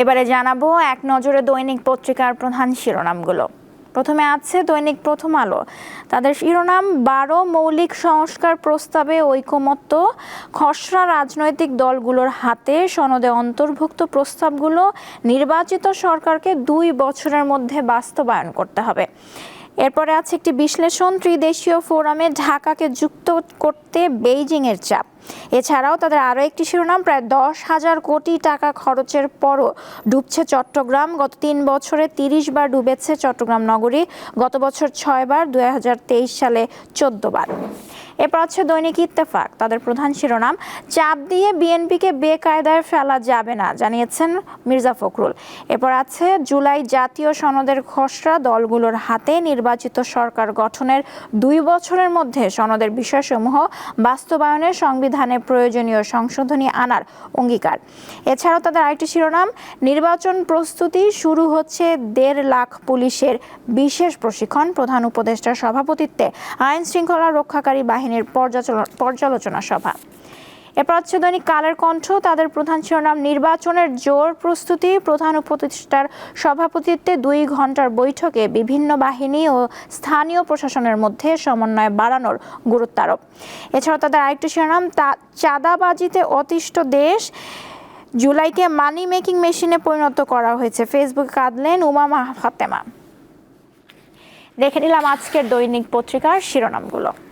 এবারে জানাব এক নজরে দৈনিক পত্রিকার প্রধান শিরোনামগুলো। প্রথমে আছে দৈনিক প্রথম আলো। তাদের শিরোনাম, বারো মৌলিক সংস্কার প্রস্তাবে ঐকমত্য, খসড়া রাজনৈতিক দলগুলোর হাতে সনদে অন্তর্ভুক্ত প্রস্তাবগুলো, নির্বাচিত সরকারকে দুই বছরের মধ্যে বাস্তবায়ন করতে হবে। এরপরে আছে একটি বিশ্লেষণ ত্রিদেশীয় ফোরামে ঢাকাকে যুক্ত করতে বেইজিংয়ের চাপ। এছাড়াও তাদের আরও একটি শিরোনাম, প্রায় দশ হাজার কোটি টাকা খরচের পরও ডুবছে চট্টগ্রাম। গত তিন বছরে তিরিশ বার ডুবেছে চট্টগ্রাম নগরী, গত বছর ছয়বার দু হাজার তেইশ সালে চোদ্দ বার। এরপর আছে দৈনিক ইত্তেফাক। তাদের প্রধান শিরোনাম, চাপ দিয়ে বিএনপিকে বেকায়দায় ফেলা যাবে না, জানিয়েছেন মির্জা ফখরুল। এরপর আছে, জুলাই জাতীয় সনদের খসড়া দলগুলোর হাতে নির্বাচিত সরকার গঠনের দুই বছরের মধ্যে সনদের বিষয়সমূহ বাস্তবায়নের সংবিধানে প্রয়োজনীয় সংশোধনী আনার অঙ্গীকার। এছাড়াও তাদের আরেকটি শিরোনাম, নির্বাচন প্রস্তুতি শুরু হচ্ছে দেড় লাখ পুলিশের বিশেষ প্রশিক্ষণ। প্রধান উপদেষ্টার সভাপতিত্বে আইন শৃঙ্খলা রক্ষাকারী বাহিনীর পর্যালোচনা সভা। এরপর হচ্ছে দৈনিক কালের কণ্ঠ, তাদের প্রধান শিরোনাম, নির্বাচনের জোর প্রস্তুতি, প্রধান উপদেষ্টার সভাপতিত্বে দুই ঘণ্টার বৈঠকে বিভিন্ন বাহিনী ও স্থানীয় প্রশাসনের মধ্যে সমন্বয় বাড়ানোর গুরুত্ব আরোপ। এছাড়াও তাদের আরেকটি শিরোনাম, তা, চাঁদাবাজিতে অতিষ্ঠ দেশ, জুলাইকে মানি মেকিং মেশিনে পরিণত করা হয়েছে। ফেসবুকে কাঁদলেন উমামা ফাতেমা। দেখে নিলাম আজকের দৈনিক পত্রিকার শিরোনামগুলো।